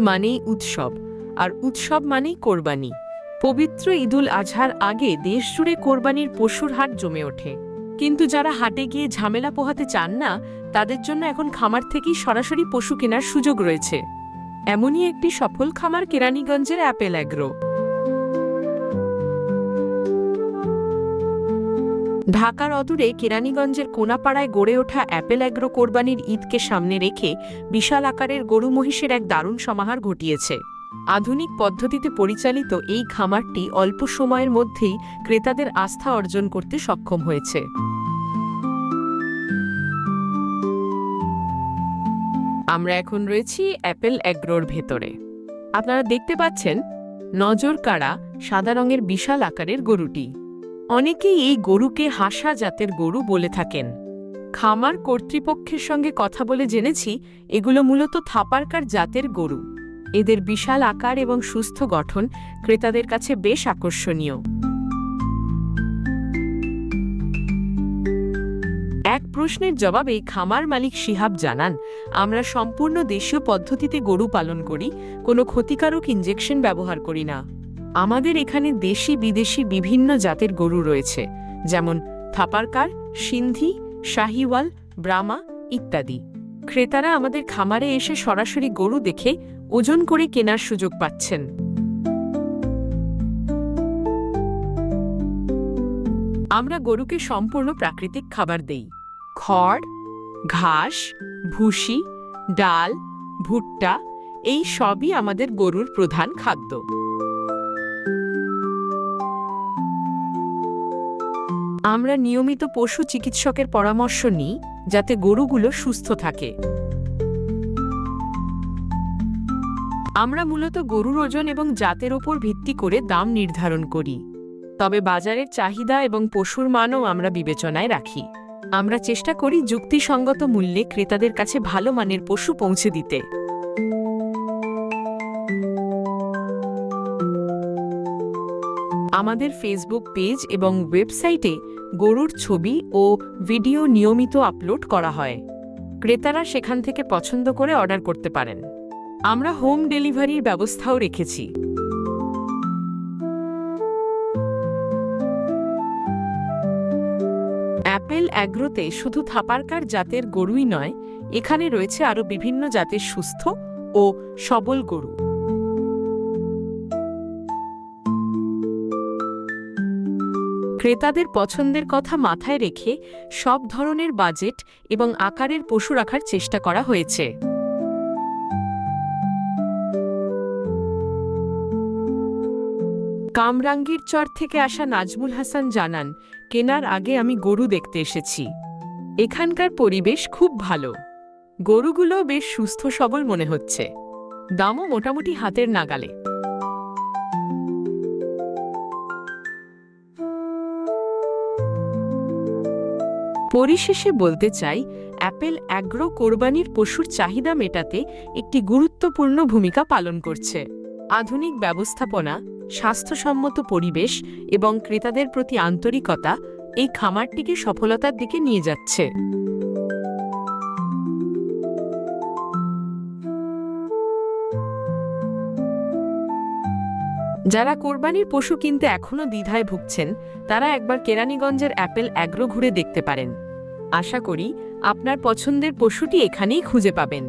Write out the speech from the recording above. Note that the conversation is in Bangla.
মানেই উৎসব, আর উৎসব মানেই কোরবানি। পবিত্র ঈদুল আজহার আগে দেশ জুড়ে কোরবানির পশুর হাট জমে ওঠে। কিন্তু যারা হাটে গিয়ে ঝামেলা পোহাতে চান না, তাদের জন্য এখন খামার থেকেই সরাসরি পশু কেনার সুযোগ রয়েছে। এমনই একটি সফল খামার কেরানীগঞ্জের অ্যাপেল অ্যাগ্রো। ঢাকার অদূরে কেরানীগঞ্জের কোনাপাড়ায় গড়ে ওঠা অ্যাপেল অ্যাগ্রো কোরবানির ঈদকে সামনে রেখে বিশাল আকারের গরু মহিষের এক দারুণ সমাহার ঘটিয়েছে। আধুনিক পদ্ধতিতে পরিচালিত এই খামারটি অল্প সময়ের মধ্যেই ক্রেতাদের আস্থা অর্জন করতে সক্ষম হয়েছে। আমরা এখন রয়েছি অ্যাপেল অ্যাগ্রোর ভেতরে। আপনারা দেখতে পাচ্ছেন নজর কাড়া সাদা রঙের বিশাল আকারের গরুটি। অনেকেই এই গরুকে হাসা জাতের গরু বলে থাকেন। খামার কর্তৃপক্ষের সঙ্গে কথা বলে জেনেছি, এগুলো মূলত থাপারকার জাতের গরু। এদের বিশাল আকার এবং সুস্থ গঠন ক্রেতাদের কাছে বেশ আকর্ষণীয়। এক প্রশ্নের জবাবে খামার মালিক শিহাব জানান, আমরা সম্পূর্ণ দেশীয় পদ্ধতিতে গরু পালন করি, কোনো ক্ষতিকারক ইঞ্জেকশন ব্যবহার করি না। আমাদের এখানে দেশি বিদেশি বিভিন্ন জাতের গরু রয়েছে, যেমন থাপারকার, সিন্ধি, শাহিওয়াল ব্রামা ইত্যাদি। ক্রেতারা আমাদের খামারে এসে সরাসরি গরু দেখে ওজন করে কেনার সুযোগ পাচ্ছেন। আমরা গরুকে সম্পূর্ণ প্রাকৃতিক খাবার দেই। খড়, ঘাস, ভুসি, ডাল, ভুট্টা, এই সবই আমাদের গরুর প্রধান খাদ্য। আমরা নিয়মিত পশু চিকিৎসকের পরামর্শ নিই যাতে গরুগুলো সুস্থ থাকে। আমরা মূলত গরুর ওজন এবং জাতের ওপর ভিত্তি করে দাম নির্ধারণ করি। তবে বাজারের চাহিদা এবং পশুর মানও আমরা বিবেচনায় রাখি। আমরা চেষ্টা করি যুক্তিসঙ্গত মূল্যে ক্রেতাদের কাছে ভালো মানের পশু পৌঁছে দিতে। আমাদের ফেসবুক পেজ এবং ওয়েবসাইটে গরুর ছবি ও ভিডিও নিয়মিত আপলোড করা হয়। ক্রেতারা সেখান থেকে পছন্দ করে অর্ডার করতে পারেন। আমরা হোম ডেলিভারির ব্যবস্থাও রেখেছি। অ্যাপেল অ্যাগ্রোতে শুধু থাপারকার জাতের গরুই নয়, এখানে রয়েছে আরও বিভিন্ন জাতের সুস্থ ও সবল গরু। ক্রেতাদের পছন্দের কথা মাথায় রেখে সব ধরনের বাজেট এবং আকারের পশু রাখার চেষ্টা করা হয়েছে। কামরাঙ্গীর চর থেকে আসা নাজমুল হাসান জানান, কেনার আগে আমি গরু দেখতে এসেছি। এখানকার পরিবেশ খুব ভালো। গরুগুলো বেশ সুস্থ সবল মনে হচ্ছে। দামও মোটামুটি হাতের নাগালে। পরিশেষে বলতে চাই, অ্যাপেল অ্যাগ্রো কোরবানির পশুর চাহিদা মেটাতে একটি গুরুত্বপূর্ণ ভূমিকা পালন করছে। আধুনিক ব্যবস্থাপনা, স্বাস্থ্যসম্মত পরিবেশ এবং ক্রেতাদের প্রতি আন্তরিকতা এই খামারটিকে সফলতার দিকে নিয়ে যাচ্ছে। যারা কোরবানির পশু কিনতে এখনও দ্বিধায় ভুগছেন, তারা একবার কেরানীগঞ্জের অ্যাপেল অ্যাগ্রো ঘুরে দেখতে পারেন। আশা করি আপনার পছন্দের পশুটি এখানেই খুঁজে পাবেন।